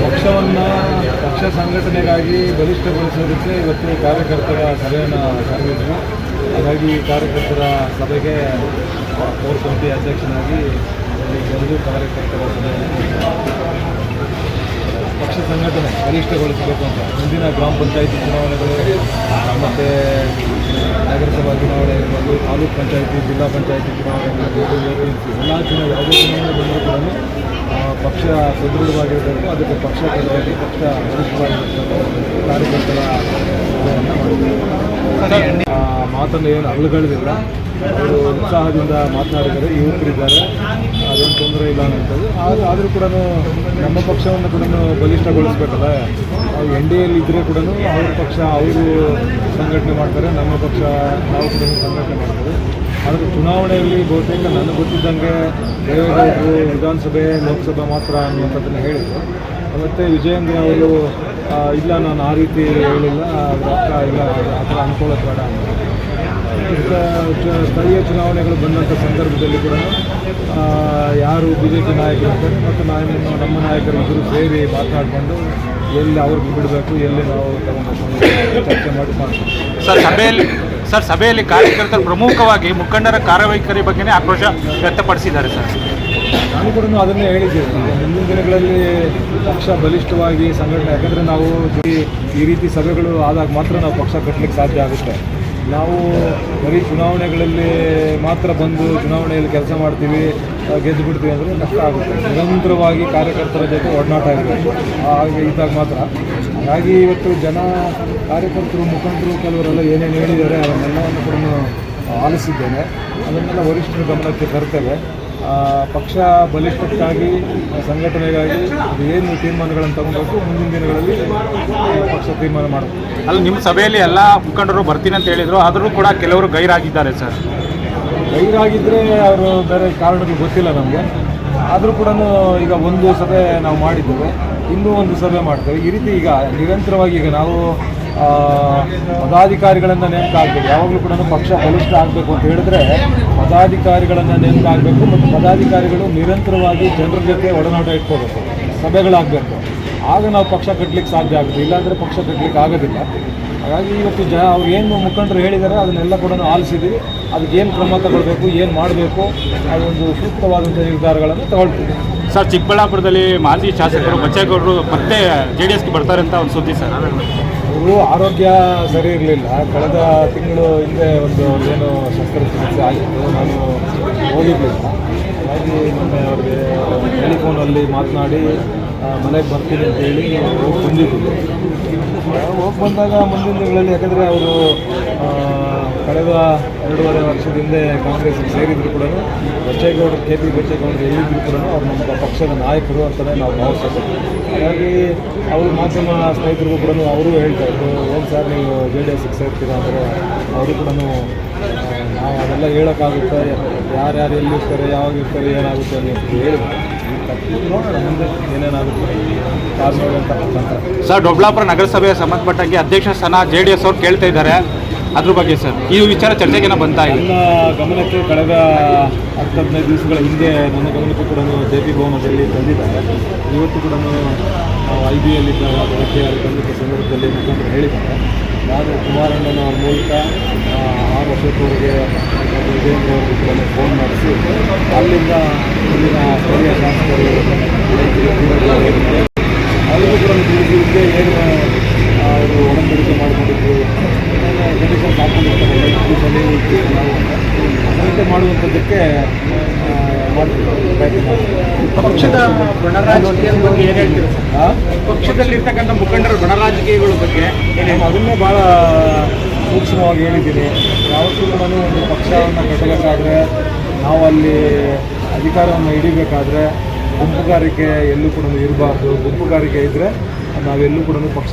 ಪಕ್ಷವನ್ನು ಪಕ್ಷ ಸಂಘಟನೆಗಾಗಿ ಬಲಿಷ್ಠಗೊಳಿಸೋದಕ್ಕೆ ಇವತ್ತು ಕಾರ್ಯಕರ್ತರ ಸಭೆಯನ್ನು ಕರೆದಿದ್ದರು ಹಾಗಾಗಿ ಕಾರ್ಯಕರ್ತರ ಸಭೆಗೆ ಕೋರ್ ಸಮಿತಿ ಅಧ್ಯಕ್ಷನಾಗಿ ಬರೆದು ಕಾರ್ಯಕರ್ತರ ಸಭೆಯನ್ನು ಪಕ್ಷ ಸಂಘಟನೆ ಗರಿಷ್ಠಗೊಳಿಸಬೇಕು ಅಂತ. ಮುಂದಿನ ಗ್ರಾಮ ಪಂಚಾಯಿತಿ ಚುನಾವಣೆಗಳು, ಮತ್ತು ನಗರಸಭಾ ಚುನಾವಣೆ ಇರ್ಬೋದು, ತಾಲೂಕ್ ಪಂಚಾಯಿತಿ, ಜಿಲ್ಲಾ ಪಂಚಾಯಿತಿ ಚುನಾವಣೆ ಇರ್ಬೋದು ಎಲ್ಲ ಚುನಾವಣೆ ಯಾವುದೇ ಚುನಾವಣೆ ಬಂದರೂ ಕೂಡ ಪಕ್ಷ ಸದೃಢವಾಗಿರಬೇಕು, ಅದಕ್ಕೆ ಪಕ್ಷ ಕಟ್ಟಬೇಕು ಪಕ್ಷ ಗರಿಷ್ಠವಾಗಿರ್ತಕ್ಕಂಥ ಕಾರ್ಯಕರ್ತರ ಮಾತನ್ನು ಏನು ಅಲ್ಲಗಳಿಲ್ಲ ಅವರು ಉತ್ಸಾಹದಿಂದ ಮಾತನಾಡಿದ್ದಾರೆ, ಯುವಕರಿದ್ದಾರೆ. ಅದೇನು ತೊಂದರೆ ಇಲ್ಲ ಅನ್ನೋಂಥದ್ದು ಆದರೂ ಆದರೂ ಕೂಡ ನಮ್ಮ ಪಕ್ಷವನ್ನು ಕೂಡ ಬಲಿಷ್ಠಗೊಳಿಸ್ಬೇಕಲ್ಲ. ಅವ್ರು ಎನ್ ಡಿ ಎಲ್ಲಿ ಇದ್ದರೆ ಕೂಡ ಅವ್ರ ಪಕ್ಷ, ಅವರು ಸಂಘಟನೆ ಮಾಡ್ತಾರೆ, ನಮ್ಮ ಪಕ್ಷ, ನಾವು ಕೂಡ ಸಂಘಟನೆ ಮಾಡ್ತಾರೆ ಆದರೆ ಚುನಾವಣೆಯಲ್ಲಿ ಬಹುತೇಕ ನನಗೆ ಗೊತ್ತಿದ್ದಂಗೆ ದೇವೇಗೌಡರು ವಿಧಾನಸಭೆ, ಲೋಕಸಭೆ ಮಾತ್ರ ಅನ್ನುವಂಥದ್ದನ್ನು ಹೇಳಿದರು. ಮತ್ತು ವಿಜಯೇಂದ್ರ ಅವರು ಇಲ್ಲ, ನಾನು ಆ ರೀತಿ ಹೇಳಿಲ್ಲ ಅದ್ರ ಇಲ್ಲ ಆ ಥರ ಅನ್ಕೊಳ್ಳೋದು ಬೇಡ ಸ್ಥಳೀಯ ಚುನಾವಣೆಗಳು ಬಂದಂಥ ಸಂದರ್ಭದಲ್ಲಿ ಕೂಡ ಯಾರು ಬಿ ಜೆ ಪಿ ನಾಯಕರು ಇರ್ತಾರೆ ಮತ್ತು ನಾನು ನಮ್ಮ ನಾಯಕರು ಇಬ್ಬರು ಸೇರಿ ಮಾತಾಡಿಕೊಂಡು ಎಲ್ಲಿ ಅವ್ರಿಗೆ ಬಿಡಬೇಕು ಎಲ್ಲಿ ನಾವು ಚರ್ಚೆ ಮಾಡಿ ಮಾಡ್ತೀವಿ ಸರ್ ಸಭೆಯಲ್ಲಿ ಸರ್ ಸಭೆಯಲ್ಲಿ ಕಾರ್ಯಕರ್ತರು ಪ್ರಮುಖವಾಗಿ ಮುಖಂಡರ ಕಾರ್ಯವೈಖರಿ ಬಗ್ಗೆನೇ ಆಕ್ರೋಶ ವ್ಯಕ್ತಪಡಿಸಿದ್ದಾರೆ ಸರ್. ನಾನು ಕೂಡ ಅದನ್ನೇ ಹೇಳಿದ್ದೇನೆ. ಮುಂದಿನ ದಿನಗಳಲ್ಲಿ ಪಕ್ಷ ಬಲಿಷ್ಠವಾಗಿ ಸಂಘಟನೆ ಯಾಕಂದರೆ ನಾವು ಈ- ಈ ರೀತಿ ಸಭೆಗಳು ಆದಾಗ ಮಾತ್ರ ನಾವು ಪಕ್ಷ ಕಟ್ಟಲಿಕ್ಕೆ ಸಾಧ್ಯ ಆಗುತ್ತೆ. ನಾವು ಬರೀ ಚುನಾವಣೆಗಳಲ್ಲಿ ಮಾತ್ರ ಬಂದು ಚುನಾವಣೆಯಲ್ಲಿ ಕೆಲಸ ಮಾಡ್ತೀವಿ ಗೆದ್ದು ಬಿಡ್ತೀವಿ ಅಂದರೆ ಕಷ್ಟ ಆಗುತ್ತೆ. ನಿರಂತರವಾಗಿ ಕಾರ್ಯಕರ್ತರ ಜೊತೆ ಒಡನಾಟ ಆಗಬೇಕು ಹಾಗೆ ಇದ್ದಾಗ ಮಾತ್ರ. ಹಾಗಾಗಿ ಇವತ್ತು ಜನ ಕಾರ್ಯಕರ್ತರು, ಮುಖಂಡರು ಕೆಲವರೆಲ್ಲ ಏನೇನು ಹೇಳಿದ್ದಾರೆ, ಅದನ್ನೆಲ್ಲವನ್ನು ಕೂಡ ಆಲಿಸಿದ್ದೇನೆ. ಅದನ್ನೆಲ್ಲ ವರಿಷ್ಠರ ಗಮನಕ್ಕೆ ತರ್ತೇವೆ. ಪಕ್ಷ ಬಲಿಷ್ಠಕ್ಕಾಗಿ ಸಂಘಟನೆಗಾಗಿ ಅದು ಏನು ತೀರ್ಮಾನಗಳನ್ನು ತಗೊಬೇಕು ಮುಂದಿನ ದಿನಗಳಲ್ಲಿ ಪಕ್ಷ ತೀರ್ಮಾನ ಮಾಡಬೇಕು ಅಲ್ಲಿ ನಿಮ್ಮ ಸಭೆಯಲ್ಲಿ ಎಲ್ಲ ಮುಖಂಡರು ಬರ್ತೀನಿ ಅಂತ ಹೇಳಿದರು ಆದರೂ ಕೂಡ ಕೆಲವರು ಗೈರಾಗಿದ್ದಾರೆ ಸರ್. ಗೈರಾಗಿದ್ದರೆ ಅವರು ಬೇರೆ ಕಾರಣಗಳು ಗೊತ್ತಿಲ್ಲ ನಮಗೆ. ಆದರೂ ಕೂಡ ಈಗ ಒಂದು ಸಭೆ ನಾವು ಮಾಡಿದ್ದೇವೆ. ಇನ್ನೂ ಒಂದು ಸಭೆ ಮಾಡ್ತೇವೆ. ಈ ರೀತಿ ಈಗ ನಿರಂತರವಾಗಿ ಈಗ ನಾವು ಪದಾಧಿಕಾರಿಗಳನ್ನು ನೇಮಕ ಆಗಬೇಕು ಯಾವಾಗಲೂ ಕೂಡ ಪಕ್ಷ ಬಲಿಷ್ಠ ಆಗಬೇಕು ಅಂತ ಹೇಳಿದ್ರೆ ಪದಾಧಿಕಾರಿಗಳನ್ನು ನೇಮಕ ಆಗಬೇಕು ಮತ್ತು ಪದಾಧಿಕಾರಿಗಳು ನಿರಂತರವಾಗಿ ಜನರ ಜೊತೆ ಒಡನಾಟ ಇಟ್ಕೋಬೇಕು. ಸಭೆಗಳಾಗಬೇಕು. ಆಗ ನಾವು ಪಕ್ಷ ಕಟ್ಟಲಿಕ್ಕೆ ಸಾಧ್ಯ ಆಗುತ್ತೆ ಇಲ್ಲಾಂದರೆ ಪಕ್ಷ ಕಟ್ಟಲಿಕ್ಕೆ ಆಗೋದಿಲ್ಲ. ಹಾಗಾಗಿ ಇವತ್ತು ಜ ಅವ್ರು ಏನು ಮುಖಂಡರು ಹೇಳಿದ್ದಾರೆ ಅದನ್ನೆಲ್ಲ ಕೂಡ ಆಲಿಸಿದ್ದೀವಿ ಅದಕ್ಕೆ ಏನು ಕ್ರಮ ತಗೊಳ್ಬೇಕು ಏನು ಮಾಡಬೇಕು ಅದೊಂದು ಸೂಕ್ತವಾದಂಥ ನಿರ್ಧಾರಗಳನ್ನು ತಗೊಳ್ತೀವಿ. ಸರ್ ಚಿಕ್ಕಬಳ್ಳಾಪುರದಲ್ಲಿ ಮಾಜಿ ಶಾಸಕರು ಬಚ್ಚೇಗೌಡರು ಮತ್ತೆ ಜೆ ಡಿ ಎಸ್ಗೆ ಬರ್ತಾರೆ ಅಂತ ಒಂದು ಸುದ್ದಿ ಸರ್. ಅವರು ಆರೋಗ್ಯ ಸರಿ ಇರಲಿಲ್ಲ. ಕಳೆದ ತಿಂಗಳು ಹಿಂದೆ ಒಂದು ಏನು ಶಸ್ತ್ರಚಿಕಿತ್ಸೆ ಆಗಿತ್ತು. ನಾನು ಹೋಗಿರಲಿಲ್ಲ. ಹಾಗಾಗಿ ಮೊನ್ನೆ ಅವ್ರಿಗೆ ಟೆಲಿಫೋನಲ್ಲಿ ಮಾತನಾಡಿ ಮನೆಗೆ ಬರ್ತೀನಿ ಅಂತ ಹೇಳಿ ಹೋಗಿ ಬಂದಿದ್ದೀವಿ ಹೋಗಿ ಬಂದಾಗ ಮುಂದಿನ ದಿನಗಳಲ್ಲಿ ಯಾಕಂದರೆ ಅವರು ಕಳೆದ ಎರಡೂವರೆ ವರ್ಷದ ಹಿಂದೆ ಕಾಂಗ್ರೆಸ್ಗೆ ಸೇರಿದ್ರು ಕೂಡ. ಬಚ್ಚೇಗೌಡರು ಕೆ ಪಿ ಬಚ್ಚೇಗೌಡರು ಹೇಳಿದ್ರು ಕೂಡ ಅವ್ರು ನಮ್ಮ ಪಕ್ಷದ ನಾಯಕರು ಅಂತಲೇ ನಾವು ಭಾವಿಸೋದು ಹಾಗಾಗಿ ಅವರು ಮಾಧ್ಯಮ ಸ್ನೇಹಿತರಿಗೂ ಕೂಡ ಅವರು ಹೇಳ್ತಾ ಇದ್ರು ಏನು ಸರ್, ನೀವು ಜೆ ಡಿ ಎಸ್ಗೆ ಸೇರ್ತೀರಾ ಅಂದರೆ ಅವರು ಕೂಡ ನಾವು ಅದೆಲ್ಲ ಹೇಳೋಕ್ಕಾಗುತ್ತೆ. ಯಾರ್ಯಾರು ಎಲ್ಲಿರ್ತಾರೆ, ಯಾವಾಗ ಇರ್ತಾರೆ, ಏನಾಗುತ್ತೆ ಅಂತ ತಪ್ಪು ನೋಡೋಣ ಮುಂದೆ ಸರ್ ದೊಡ್ಡಬಳ್ಳಾಪುರ ನಗರಸಭೆಯ ಸಂಬಂಧಪಟ್ಟಂಗೆ ಅಧ್ಯಕ್ಷ ಸ್ಥಾನ ಜೆ ಡಿ ಎಸ್ ಅವ್ರು ಕೇಳ್ತಾ ಇದ್ದಾರೆ. ಅದ್ರ ಬಗ್ಗೆ ಸರ್ ಈ ವಿಚಾರ ಚರ್ಚೆಗೇನೋ ಬಂತಾ ಇಲ್ಲ ಗಮನಕ್ಕೆ ಕಳೆದ ಹತ್ತು ಹದಿನೈದು ದಿವಸಗಳ ಹಿಂದೆ ನನ್ನ ಗಮನಕ್ಕೂ ಕೂಡ ಜೆ ಪಿ ಭವನದಲ್ಲಿ ತಂದಿದ್ದಾರೆ ಇವತ್ತು ಕೂಡ ಐ ಬಿ ಎಲ್ಲಿದ್ದಾಗ ಬೆಳಗ್ಗೆ ಸಂದರ್ಭದಲ್ಲಿ ಮುಖಂಡರು ಹೇಳಿದ್ದಾರೆ. ನಾನು ಕುಮಾರಣ್ಣನ ಮೂಲಕ ಆ, ವರ್ಷದವರೆಗೆ ವಿಜಯೇಂದ್ರ ಫೋನ್ ಮಾಡಿಸಿ ಅಲ್ಲಿಂದ ಇಲ್ಲಿನ ಸ್ಥಳೀಯ ಶಾಸಕರು ಅವರಿಗೂ ಕೂಡ ತಿಳಿಸಿದ್ದೆ ಏನು ಅವರು ಒಡಂಬಡಿಕೆ ಮಾಡಿಕೊಂಡಿದ್ರು ಕಂಡೀಷನ್ಸ್ ಹಾಕೊಂಡಿರ್ತಾರೆ ನಾವು ಮಾಡುವಂಥದ್ದಕ್ಕೆ ಪಕ್ಷದ ಗಣರಾಜಕೀಯದ ಬಗ್ಗೆ ಏನು ಆ? ಪಕ್ಷದಲ್ಲಿರ್ತಕ್ಕಂಥ ಮುಖಂಡರ ಗಣರಾಜಕೀಯಗಳ ಬಗ್ಗೆ ನಾನು ಅದನ್ನೇ ಭಾಳ ಸೂಕ್ಷ್ಮವಾಗಿ ಹೇಳಿದ್ದೀನಿ. ಯಾವತ್ತೂ ಕೂಡ ಒಂದು ಪಕ್ಷವನ್ನು ಕಟ್ಟಬೇಕಾದ್ರೆ ನಾವು ಅಲ್ಲಿ ಅಧಿಕಾರವನ್ನು ಹಿಡಿಬೇಕಾದ್ರೆ ಗುಂಪುಗಾರಿಕೆ ಎಲ್ಲೂ ಕೂಡ ಇರಬಾರ್ದು. ಗುಂಪುಗಾರಿಕೆ ಇದ್ದರೆ ನಾವೆಲ್ಲೂ ಕೂಡ ಪಕ್ಷ